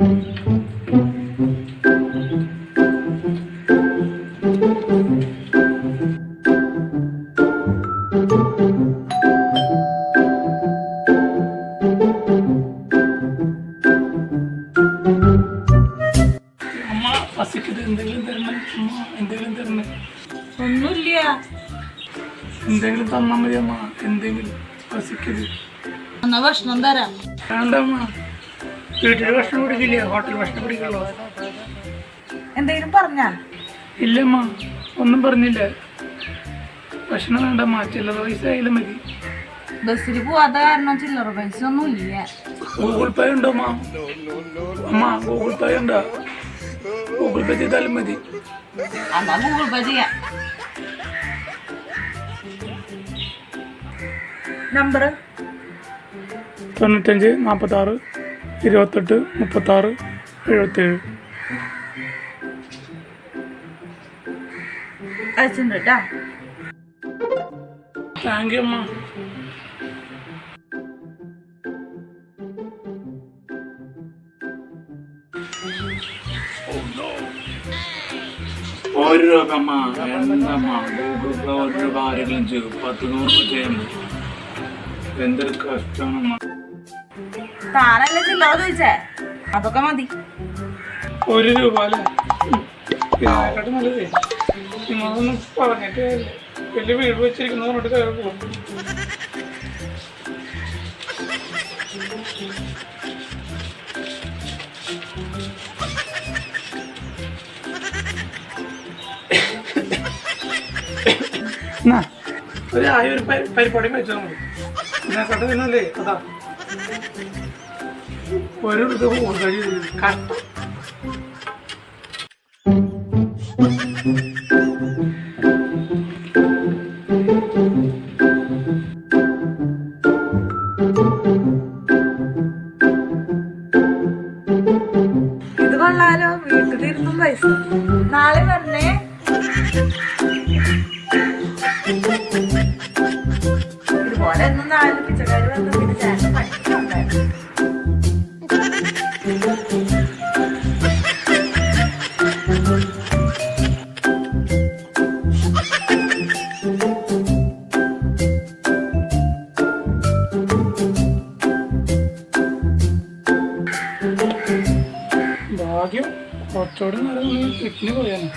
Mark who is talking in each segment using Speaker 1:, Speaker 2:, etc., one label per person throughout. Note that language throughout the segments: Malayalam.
Speaker 1: അമ്മ പസിക്കത് എന്തെങ്കിലും തരണം അമ്മ എന്തെങ്കിലും തരണം
Speaker 2: ഒന്നുമില്ല
Speaker 1: എന്തെങ്കിലും തന്നാൽ മതി അമ്മ എന്തെങ്കിലും പസിക്കത്
Speaker 2: എന്നാ ഭക്ഷണം തരാം
Speaker 1: വേണ്ട അമ്മ വീട്ടിൽ ഭക്ഷണം പിടിക്കില്ല ഹോട്ടൽ ഭക്ഷണം പിടിക്കുള്ളൂ
Speaker 2: എന്തെങ്കിലും പറഞ്ഞാ?
Speaker 1: ഇല്ലമ്മ ഒന്നും പറഞ്ഞില്ല. ഭക്ഷണം വേണ്ടമ്മ ചില്ലറ പൈസ ആയാലും മതി.
Speaker 2: ബസ്സിൽ പോവാത്ത കാരണം ചില്ലറ പൈസ ഒന്നും ഇല്ല.
Speaker 1: ഗൂഗിൾ പേ ഉണ്ടോ അമ്മ അമ്മ ഗൂഗിൾ പേ ഉണ്ടോ? ഗൂഗിൾ പേ ചെയ്താലും മതി.
Speaker 2: അമ്മ ഗൂഗിൾ പേ ചെയ്യാം. നമ്പർ
Speaker 1: തൊണ്ണൂറ്റഞ്ച് നാൽപ്പത്താറ് ഇരുപത്തെട്ട് മുപ്പത്താറ് എഴുപത്തേഴ്.
Speaker 2: അയച്ചിട്ടുണ്ട് കേട്ടാ
Speaker 1: താങ്ക് യു അമ്മ ഒരു രൂപ അമ്മ എന്തമ്മ ഒരു രൂപ ആരെങ്കിലും ചെയ്തു. പത്ത് നൂറ് രൂപ ചെയ്യുന്നു എന്തൊരു കഷ്ടമാണമ്മ
Speaker 2: താനല്ലേ ചില്ലോ ചോദിച്ചേ? അതൊക്കെ മതി.
Speaker 1: ഒരു രൂപ ഇതിനെക്കാട്ടും നല്ലതേ. നിങ്ങളൊന്നും പറഞ്ഞിട്ട് വലിയ വീട് വെച്ചിരിക്കുന്നത് പറഞ്ഞിട്ട് കയറി പോകും ഒരു ആയ ഒരു പരിപാടി വെച്ചാൽ മതി ഇതിനെക്കാട്ടും നല്ലതേ അതാ. ഒരു കൂടുതൽ കഷ്ടം
Speaker 2: ഇത് കൊള്ളാലോ വീട്ടിലിരുന്നും പൈസ. നാളെ വരണേ.
Speaker 1: ഭാഗ്യം കുറച്ചോട് നേരം കിഡ്നി പോയാണ്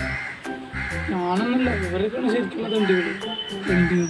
Speaker 1: ഞാനൊന്നുമില്ല ഇവരൊക്കെയാണ് ശരിക്കുള്ള തണ്ടികൾ തണ്ടികൾ